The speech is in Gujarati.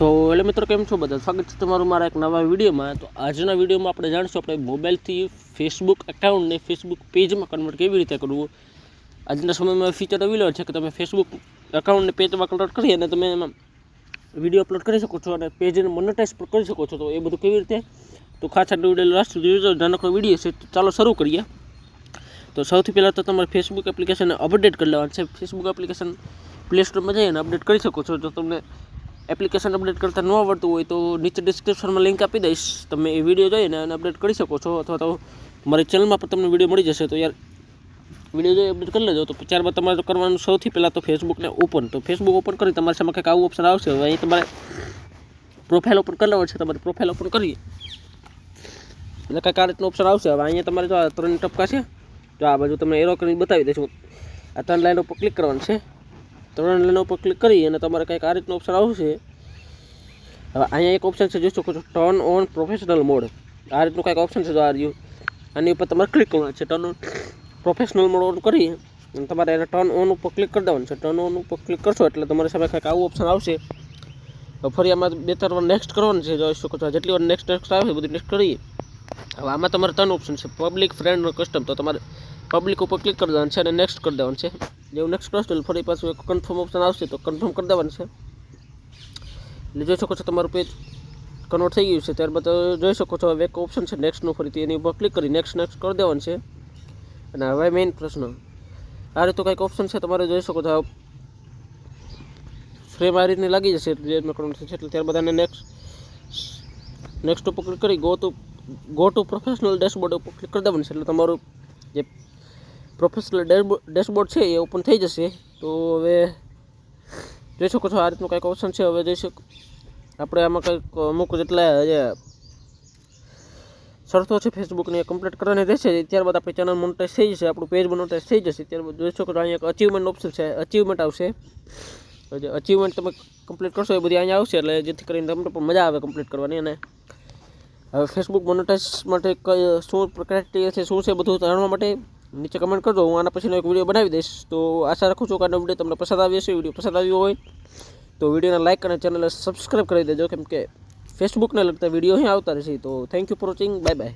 તો એટલે મિત્રો કેમ છો બધા? સ્વાગત છે તમારું મારા એક નવા વિડીયોમાં. તો આજના વિડીયોમાં આપણે જાણીશું આપણે મોબાઈલથી ફેસબુક એકાઉન્ટને ફેસબુક પેજમાં કન્વર્ટ કેવી રીતે કરવું? આજના સમયમાં ફીચર અવેલેબલ છે કે તમે ફેસબુક એકાઉન્ટને પેજમાં કન્વર્ટ કરી અને તમે એમાં વીડિયો અપલોડ કરી શકો છો અને પેજને મોનેટાઇઝ પણ કરી શકો છો. તો એ બધું કેવી રીતે? તો ખાસ આટલું વીડિયો લાસ્ટ સુધી નાનકડો વીડિયો છે. ચાલો શરૂ કરીએ. તો સૌથી પહેલાં તો તમારે ફેસબુક એપ્લિકેશનને અપડેટ કરી લેવાનું છે. ફેસબુક એપ્લિકેશન પ્લે સ્ટોરમાં જઈને અપડેટ કરી શકો છો. જો તમને એપ્લિકેશન અપડેટ કરતાં ન આવડતું હોય તો નીચે ડિસ્ક્રિપ્શનમાં લિંક આપી દઈશ. તમે એ વીડિયો જોઈને અને અપડેટ કરી શકો છો. અથવા તો મારી ચેનલમાં પણ તમને વીડિયો મળી જશે. તો યાર વીડિયો જોઈ અપડેટ કરી લેજો. તો ત્યારબાદ તમારે કરવાનું સૌથી પહેલાં તો ફેસબુકને ઓપન તો ફેસબુક ઓપન કરી તમારી સામે કંઈક આવું ઓપ્શન આવશે. હવે અહીં તમારે પ્રોફાઇલ ઓપન કરી લેવાનું છે. તમારે પ્રોફાઇલ ઓપન કરીએ. એટલે કંઈક આ રીતનું ઓપ્શન આવશે. હવે અહીંયા તમારે જો આ ત્રણ ટપકા છે. તો આ બાજુ તમને એરો કરીને બતાવી દઈશું. આ ત્રણ લાઈન ઉપર ક્લિક કરવાનું છે. ત્રણ લાઈન ઉપર ક્લિક કરી અને તમારે કંઈક આ રીતનું ઓપ્શન આવશે. હવે અહીંયા એક ઓપ્શન છે, જોઈ શકો છો ટર્ન ઓન પ્રોફેશનલ મોડ આ રીતનું કંઈક ઓપ્શન છે જો આ રહ્યું. આની ઉપર તમારે ક્લિક કરવાનું છે turn on professional mode on કરી અને તમારે એને ટર્ન ઓન ઉપર ક્લિક કરી દેવાનું છે. ટર્ન ઓન ઉપર ક્લિક કરશો એટલે તમારી સામે કંઈક આવું ઓપ્શન આવશે. ફરી આમાં બે ત્રણ વાર નેક્સ્ટ કરવાનું છે, જોઈ શકો છો. જેટલી વાર નેક્સ્ટ નેક્સ્ટ આવે બધું નેક્સ્ટ કરીએ. હવે આમાં તમારે ત્રણ ઓપ્શન છે પબ્લિક ફ્રેન્ડ કસ્ટમ તો તમારે પબ્લિક ઉપર ક્લિક કરી દેવાનું છે અને નેક્સ્ટ કરી દેવાનું છે. જેવું નેક્સ્ટ કરશો એટલે ફરી પાછું એક કન્ફર્મ ઓપ્શન આવશે તો કન્ફર્મ કરી દેવાનું છે. એટલે જોઈ શકો છો તમારું પેજ કન્વર્ટ થઈ ગયું છે, ત્યારબાદ જોઈ શકો છો હવે એક ઓપ્શન છે નેક્સ્ટનું ફરીથી, એની ઉપર ક્લિક કરી નેક્સ્ટ નેક્સ્ટ કરી દેવાનું છે. અને હવે મેઇન પ્રશ્ન આ રીતનું કંઈક ઓપ્શન છે તમારે જોઈ શકો છો ફ્રેમ આ રીતની લાગી જશે કરવાનું છે, એટલે ત્યારબાદ આને નેક્સ્ટ નેક્સ્ટ ઉપર ક્લિક કરી go to go to professional dashboard ઉપર ક્લિક કરી દેવાનું છે, એટલે તમારું જે પ્રોફેશનલ ડેશબોર્ડ છે, એ ઓપન થઈ જશે. તો હવે જોઈ શકો છો આ રીતનું કંઈક ઓપ્શન છે, હવે જોઈ શકો આપણે આમાં કંઈક અમુક જેટલા જે શરતો છે ફેસબુકની કમ્પ્લીટ કરવાની રહેશે. ત્યારબાદ આપણી ચેનલ મોનેટાઈઝ થઈ જશે, આપણું પેજ મોનેટાઈઝ થઈ જશે. ત્યારબાદ જોઈ શકો છો, અહીંયા એક અચીવમેન્ટ ઓપ્શન છે અચીવમેન્ટ આવશે. જે અચીવમેન્ટ તમે કમ્પ્લીટ કરશો, એ બધી અહીંયા આવશે, એટલે જેથી કરીને તમને પણ મજા આવે કમ્પ્લીટ કરવાની. અને હવે ફેસબુક મોનેટાઈઝ માટે કઈ શું પ્રક્રિયા છે, શું છે, બધું જાણવા માટે નીચે કમેન્ટ કરજો, હું આના પછીનો એક વીડિયો બનાવી દઈશ. તો આશા રાખું છું કે આનો વીડિયો તમને પસંદ આવ્યો છે વીડિયો પસંદ આવ્યો હોય, તો વિડીયોને લાઇક અને ચેનલને સબસ્ક્રાઈબ કરી દેજો. કેમ કે ફેસબુકને લગતા વીડિયો અહીં આવતા રહેશે. તો thank you for watching bye bye